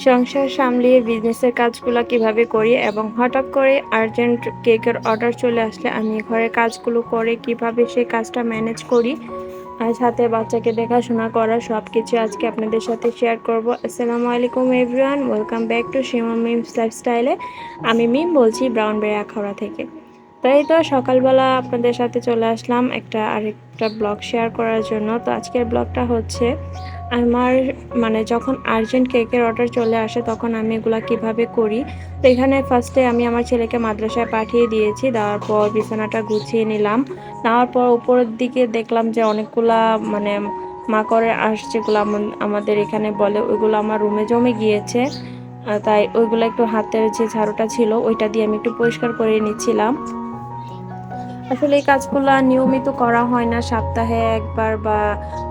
সংসার সামলিয়ে বিজনেসের কাজগুলো কীভাবে করি এবং হঠাৎ করে আর্জেন্ট কেকের অর্ডার চলে আসলে আমি ঘরের কাজগুলো করে কীভাবে সেই কাজটা ম্যানেজ করি আর সাথে বাচ্চাকে দেখাশোনা করা সব কিছু আজকে আপনাদের সাথে শেয়ার করব। আসসালামু আলাইকুম everyone welcome back to Seema Mim's লাইফস্টাইলে আমি মিম বলছি ব্রাউন বেড়া খাওয়া থেকে। তাই তো সকালবেলা আপনাদের সাথে চলে আসলাম একটা আরেকটা ব্লগ শেয়ার করার জন্য। তো আজকের ব্লগটা হচ্ছে আমার মানে যখন আর্জেন্ট কেকের অর্ডার চলে আসে তখন আমি এগুলো কীভাবে করি। তো এখানে ফার্স্টে আমি আমার ছেলেকে মাদ্রাসায় পাঠিয়ে দিয়েছি, দেওয়ার পর বিছানাটা গুছিয়ে নিলাম। নেওয়ার পর উপরের দিকে দেখলাম যে অনেকগুলা মানে মাকড়ের আঁশ যেগুলো আমাদের এখানে বলে, ওইগুলো আমার রুমে জমে গিয়েছে। তাই ওইগুলো একটু হাতের যে ঝাড়ুটা ছিল ওইটা দিয়ে আমি একটু পরিষ্কার করে নিচ্ছিলাম। আসলে এই কাজগুলো নিয়মিত করা হয় না। সপ্তাহে একবার বা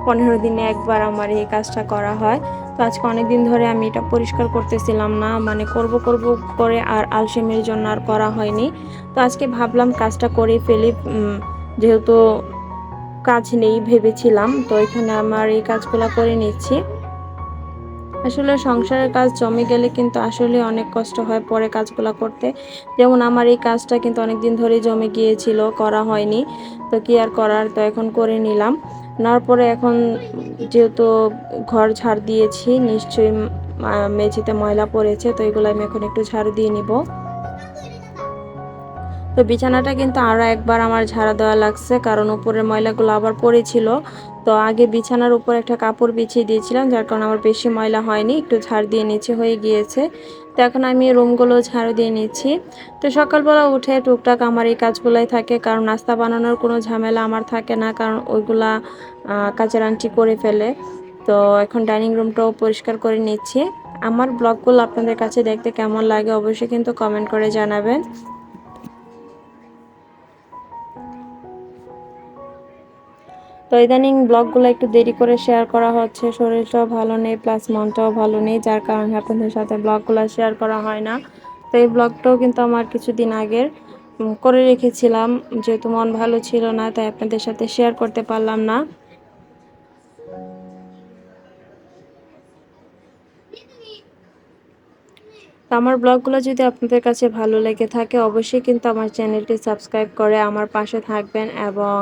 পনেরো দিনে একবার আমার এই কাজটা করা হয়। তো আজকে অনেক দিন ধরে আমি এটা পরিষ্কার করতেছিলাম না। মানে করব করব করে আর আলসেমির জন্য আর করা হয়নি। তো আজকে ভাবলাম কাজটা করে ফেলি। যেহেতু কাজ নেই ভেবেছিলাম, তো এখানে আমার এই কাজগুলো করে নিচ্ছি। আসলে সংসারের কাজ জমে গেলে কিন্তু আসলে অনেক কষ্ট হয় পরে কাজগুলো করতে। যেমন আমার এই কাজটা কিন্তু অনেক দিন ধরে জমে গিয়েছিল, করা হয়নি। তো কি আর করার? তো এখন করে নিলাম। নেওয়ার পরে এখন যেহেতু ঘর ঝাড় দিয়েছি, নিশ্চয়ই মেঝেতে ময়লা পড়েছে, তো এগুলো আমি এখন একটু ঝাড়ু দিয়ে নিব। তো বিছানাটা কিন্তু আরও একবার আমার ঝাড়া দেওয়া লাগছে, কারণ উপরের ময়লাগুলো আবার পড়েছিল। তো আগে বিছানার উপর একটা কাপড় বিছিয়ে দিয়েছিলাম, যার কারণে আমার বেশি ময়লা হয়নি, একটু ঝাড় দিয়ে নিচে হয়ে গিয়েছে। তো এখন আমি রুমগুলো ঝাড়ু দিয়ে নিচ্ছি। তো সকালবেলা উঠে টুকটাক আমার এই কাজগুলোই থাকে, কারণ নাস্তা বানানোর কোনো ঝামেলা আমার থাকে না, কারণ ওইগুলা কাজের আনটি করে ফেলে। তো এখন ডাইনিং রুমটাও পরিষ্কার করে নিচ্ছি। আমার ব্লগগুলো আপনাদের কাছে দেখতে কেমন লাগে অবশ্যই কিন্তু কমেন্ট করে জানাবেন। তো ইদানিং ব্লগগুলো একটু দেরি করে শেয়ার করা হচ্ছে। শরীরটাও ভালো নেই প্লাস মনটাও ভালো নেই, যার কারণে আপনাদের সাথে ব্লগগুলো শেয়ার করা হয় না। তো এই ব্লগটাও কিন্তু আমার কিছুদিন আগের করে রেখেছিলাম। যেহেতু মন ভালো ছিল না, তাই আপনাদের সাথে শেয়ার করতে পারলাম না। আমার ব্লগগুলো যদি আপনাদের কাছে ভালো লেগে থাকে, অবশ্যই কিন্তু আমার চ্যানেলটি সাবস্ক্রাইব করে আমার পাশে থাকবেন এবং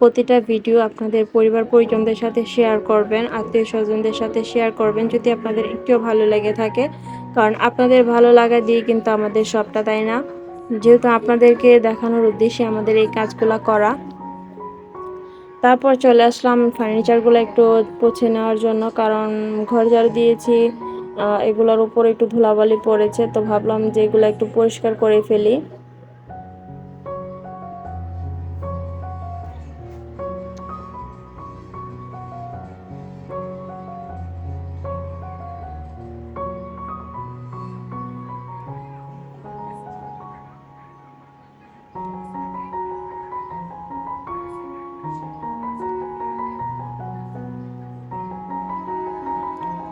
প্রতিটা ভিডিও আপনাদের পরিবার পরিজনদের সাথে শেয়ার করবেন, আত্মীয় স্বজনদের সাথে শেয়ার করবেন যদি আপনাদের একটুও ভালো লেগে থাকে। কারণ আপনাদের ভালো লাগা দিয়ে কিন্তু আমাদের সবটা, তাই না? যেহেতু আপনাদেরকে দেখানোর উদ্দেশ্যে আমাদের এই কাজগুলো করা। তারপর চলে আসলাম ফার্নিচারগুলো একটু পছে নেওয়ার জন্য, কারণ ঘর ঝাড়ু দিয়েছি এগুলোর উপর একটু ধুলাবালি পড়েছে, তো ভাবলাম যে এগুলো একটু পরিষ্কার করে ফেলি।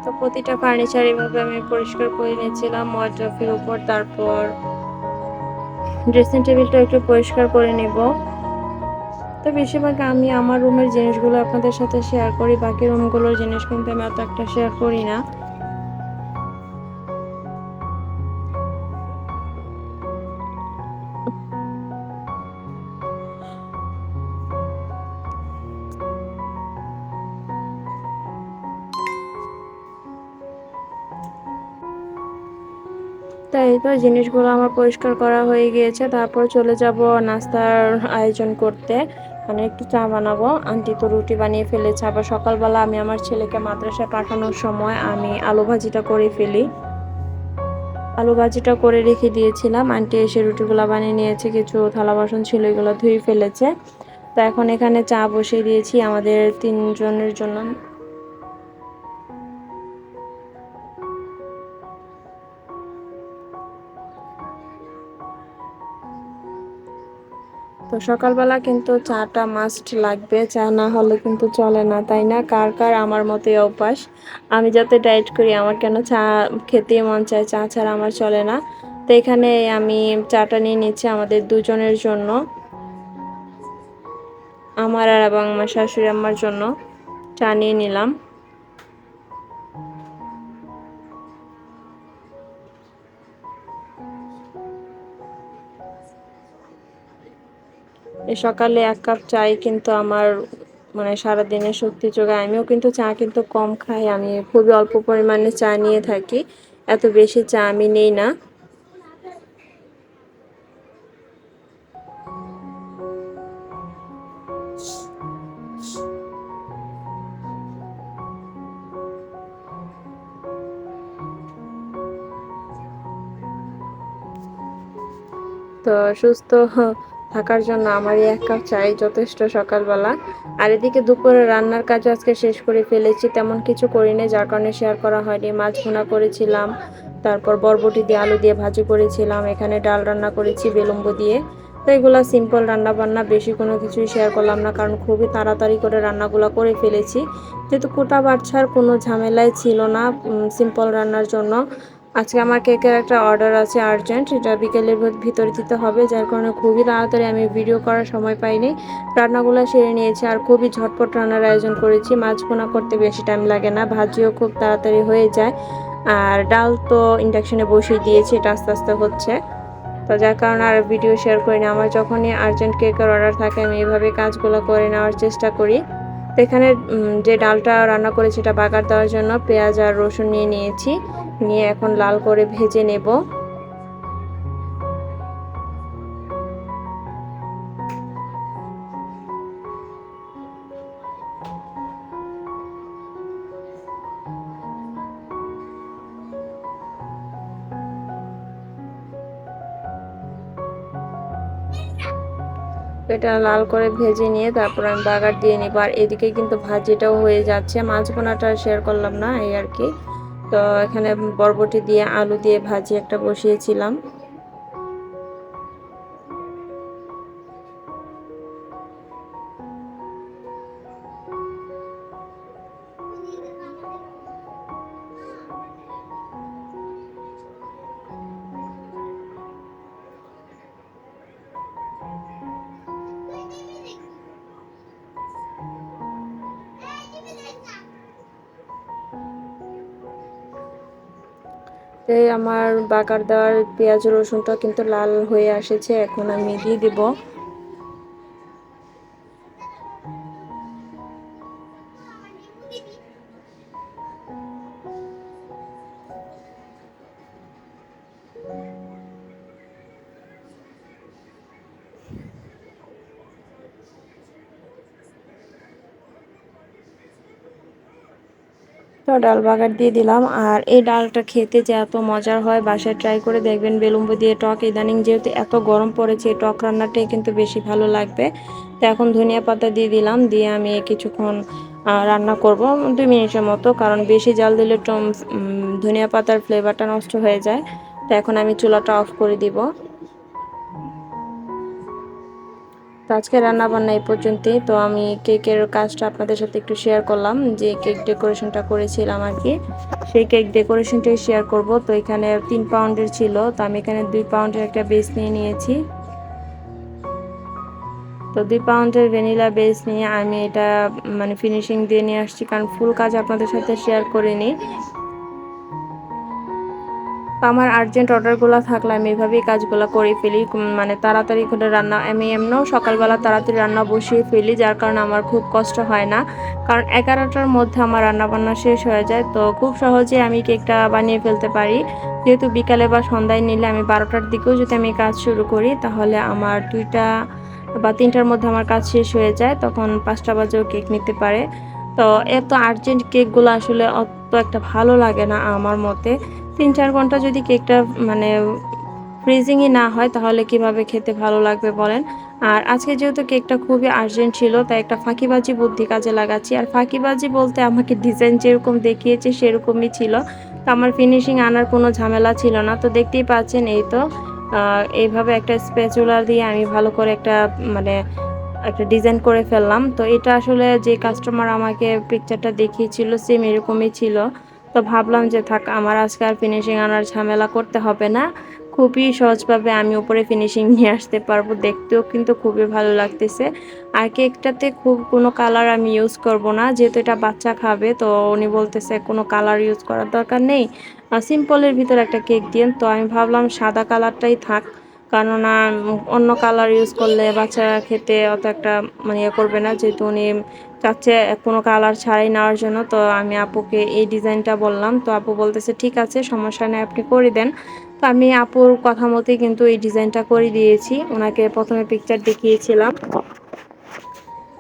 তো প্রতিটা ফার্নিচার এভাবে আমি পরিষ্কার করে নিয়েছিলাম ওয়ার্ড্রফের উপর, তারপর ড্রেসিং টেবিলটা একটু পরিষ্কার করে নেব। তো বেশিরভাগ আমি আমার রুমের জিনিসগুলো আপনাদের সাথে শেয়ার করি, বাকি রুমগুলোর জিনিস কিন্তু আমি অত একটা শেয়ার করি না। তাই তো জিনিসগুলো আমার পরিষ্কার করা হয়ে গিয়েছে। তারপর চলে যাব নাস্তার আয়োজন করতে। মানে একটু চা বানাবো। আন্টি তো রুটি বানিয়ে ফেলেছে। আবার সকালবেলা আমি আমার ছেলেকে মাদ্রাসায় পাঠানোর সময় আমি আলু ভাজিটা করে ফেলি। আলু ভাজিটা করে রেখে দিয়েছিলাম। আন্টি এসে রুটিগুলো বানিয়ে নিয়েছে। কিছু থালা বাসন ছিল, এগুলো ধুয়ে ফেলেছে। তো এখন এখানে চা বসিয়ে দিয়েছি আমাদের তিনজনের জন্য। তো সকালবেলা কিন্তু চাটা মাস্ট লাগবে। চা না হলে কিন্তু চলে না, তাই না? কার কার? আমার মতো অভ্যাস। আমি যাতে ডায়েট করি, আমার কেন চা খেতে মন চায়? চা ছাড়া আমার চলে না। তো এখানে আমি চাটা নিয়ে নিচ্ছি আমাদের দুজনের জন্য। আমার আর এবং আমার শাশুড়ি আমার জন্য। চা নিয়ে নিলাম। সকালে এক কাপ চাই কিন্তু আমার মানে সারাদিনের শক্তি যোগায়। আমিও কিন্তু চা কিন্তু কম খাই। আমি খুবই অল্প পরিমাণে চা নিয়ে থাকি। এত বেশি চা আমি নেই না। তো সুস্থ থাকার জন্য আমার এই এক কাপ চাই যথেষ্ট সকালবেলা। আর এদিকে দুপুরে রান্নার কাজ আজকে শেষ করে ফেলেছি, তেমন কিছু করিনি, যার কারণে শেয়ার করা হয়নি। মাছ ভুনা করেছিলাম, তারপর বরবটি দিয়ে আলু দিয়ে ভাজি করেছিলাম, এখানে ডাল রান্না করেছি বেলুম্বু দিয়ে। তো এগুলো সিম্পল রান্না বান্না বেশি কোনো কিছুই শেয়ার করলাম না, কারণ খুবই তাড়াতাড়ি করে রান্নাগুলো করে ফেলেছি। যেহেতু কোটা বাচ্চার কোনো ঝামেলাই ছিল না সিম্পল রান্নার জন্য আজকে আমার কেকের একটা অর্ডার আছে আর্জেন্ট, এটা বিকেলের ভিতরে দিতে হবে, যার কারণে খুবই তাড়াতাড়ি আমি ভিডিও করার সময় পাইনি। রান্নাগুলো সেরে নিয়েছি আর খুবই ঝটপট রান্নার আয়োজন করেছি, মাছ পোনা করতে বেশি টাইম লাগে না, ভাজিও খুব তাড়াতাড়ি হয়ে যায়। আর ডাল তো ইন্ডাকশনে বসিয়ে দিয়েছি, এটা আস্তে আস্তে হচ্ছে। তো যার কারণে আর ভিডিও শেয়ার করি না, আমার যখনই আর্জেন্ট কেকের অর্ডার থাকে, আমি এইভাবে কাজগুলো করে নেওয়ার চেষ্টা করি। এখানে যে ডালটা রান্না করেছি, এটা বাগার দেওয়ার জন্য পেঁয়াজ আর রসুন নিয়ে নিয়েছি। নিয়ে এখন লাল করে ভেজে নেব। এটা লাল করে ভেজে নিয়ে তারপর আমি বাগার দিয়ে নিব। আর এদিকে কিন্তু ভাজিটাও হয়ে যাচ্ছে। মাছ বোনাটা শেয়ার করলাম না, এই আর কি। তো এখানে বরবটি দিয়ে আলু দিয়ে ভাজি একটা বসিয়েছিলাম। আমার বাগার দেওয়ার পেঁয়াজ রসুনটা কিন্তু লাল হয়ে এসেছে এখন আমি দিয়ে দিব। তো ডাল বাগার দিয়ে দিলাম। আর এই ডালটা খেতে যে এত মজার হয়, বাসায় ট্রাই করে দেখবেন বেলুম্বু দিয়ে টক। ইদানিং যেহেতু এত গরম পড়েছে, এই টক রান্নাটাই কিন্তু বেশি ভালো লাগবে। তো এখন ধনিয়া পাতা দিয়ে দিলাম, দিয়ে আমি কিছুক্ষণ রান্না করব দুই মিনিটের মতো। কারণ বেশি জাল দিলে ধনিয়া পাতার ফ্লেভারটা নষ্ট হয়ে যায়। তো এখন আমি চুলাটা অফ করে দিব। তো আজকে রান্না বান্না এই পর্যন্তই। তো আমি কেকের কাজটা আপনাদের সাথে একটু শেয়ার করলাম, যে কেক ডেকোরেশনটা করেছিলাম আর কি। সেই কেক ডেকোরেশনটাই শেয়ার করব। তো এখানে তিন পাউন্ডের ছিল, তো আমি এখানে দুই পাউন্ডের একটা বেস নিয়ে নিয়েছি। তো দুই পাউন্ডের ভ্যানিলা বেস নিয়ে আমি এটা মানে ফিনিশিং দিয়ে নিয়ে আসছি, কারণ ফুল কাজ আপনাদের সাথে শেয়ার করিনি আমার আর্জেন্ট অর্ডারগুলো থাকলে আমি এভাবেই কাজগুলো করে ফেলি মানে তাড়াতাড়ি করে রান্না, আমি এমনও সকালবেলা তাড়াতাড়ি রান্না বসিয়ে ফেলি, যার কারণে আমার খুব কষ্ট হয় না। কারণ এগারোটার মধ্যে আমার রান্না বান্না শেষ হয়ে যায়, তো খুব সহজে আমি কেকটা বানিয়ে ফেলতে পারি। যেহেতু বিকালে বা সন্ধ্যায় নিলে আমি বারোটার দিকেও যদি আমি কাজ শুরু করি, তাহলে আমার দুইটা বা তিনটার মধ্যে আমার কাজ শেষ হয়ে যায়, তখন পাঁচটা বাজেও কেক নিতে পারে। তো এত আর্জেন্ট কেকগুলো আসলে অত একটা ভালো লাগে না আমার মতে। তিন চার ঘণ্টা যদি কেকটা মানে ফ্রিজিংই না হয়, তাহলে কীভাবে খেতে ভালো লাগবে বলেন? আর আজকে যেহেতু কেকটা খুবই আর্জেন্ট ছিল, তাই একটা ফাঁকিবাজি বুদ্ধি কাজে লাগাচ্ছি। আর ফাঁকিবাজি বলতে আমাকে ডিজাইন যেরকম দেখিয়েছে, সেরকমই ছিল। তো আমার ফিনিশিং আনার কোনো ঝামেলা ছিল না। তো দেখতেই পাচ্ছেন এই তো এইভাবে একটা স্পেচুলার দিয়ে আমি ভালো করে একটা মানে একটা ডিজাইন করে ফেললাম। তো এটা আসলে যে কাস্টমার আমাকে পিকচারটা দেখিয়েছিল সেম এরকমই ছিল। তো ভাবলাম যে থাক, আমার আজকে আর ফিনিশিং আনার ঝামেলা করতে হবে না। খুবই সহজভাবে আমি উপরে ফিনিশিং নিয়ে আসতে পারব দেখতেও কিন্তু খুবই ভালো লাগতেছে। আর কেকটাতে খুব কোনো কালার আমি ইউজ করব না, যেহেতু এটা বাচ্চা খাবে, তো উনি বলতেছে কোনো কালার ইউজ করার দরকার নেই। সিম্পলের ভিতরে একটা কেক দিন তো আমি ভাবলাম সাদা কালারটাই থাক, কেননা অন্য কালার ইউজ করলে বাচ্চারা খেতে অত একটা মানে ইয়ে করবে না, যেহেতু উনি চাচ্ছে কোনো কালার ছাড়াই নেওয়ার জন্য। তো আমি আপুকে এই ডিজাইনটা বললাম। তো আপু বলতেছে, ঠিক আছে, সমস্যা নেই, আপনি করে দেন। তো আমি আপুর কথা মতোই কিন্তু এই ডিজাইনটা করে দিয়েছি। ওনাকে প্রথমে পিকচার দেখিয়েছিলাম।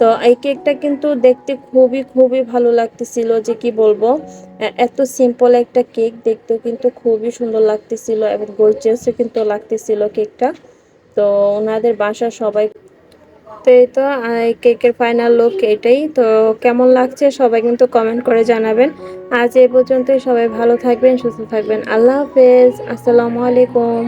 তো এই কেকটা কিন্তু দেখতে খুবই খুবই ভালো লাগতেছিল, যে কি বলব? এত সিম্পল একটা কেক দেখতেও কিন্তু খুবই সুন্দর লাগতেছিল এবং গর্জিয়াসও কিন্তু লাগতেছিল কেকটা তো ওনাদের বাসা সবাই তো এই তো এই কেকের ফাইনাল লুক এটাই। তো কেমন লাগছে সবাই কিন্তু কমেন্ট করে জানাবেন। আজ এ পর্যন্তই সবাই ভালো থাকবেন, সুস্থ থাকবেন। আল্লাহ হাফেজ। আসসালামু আলাইকুম।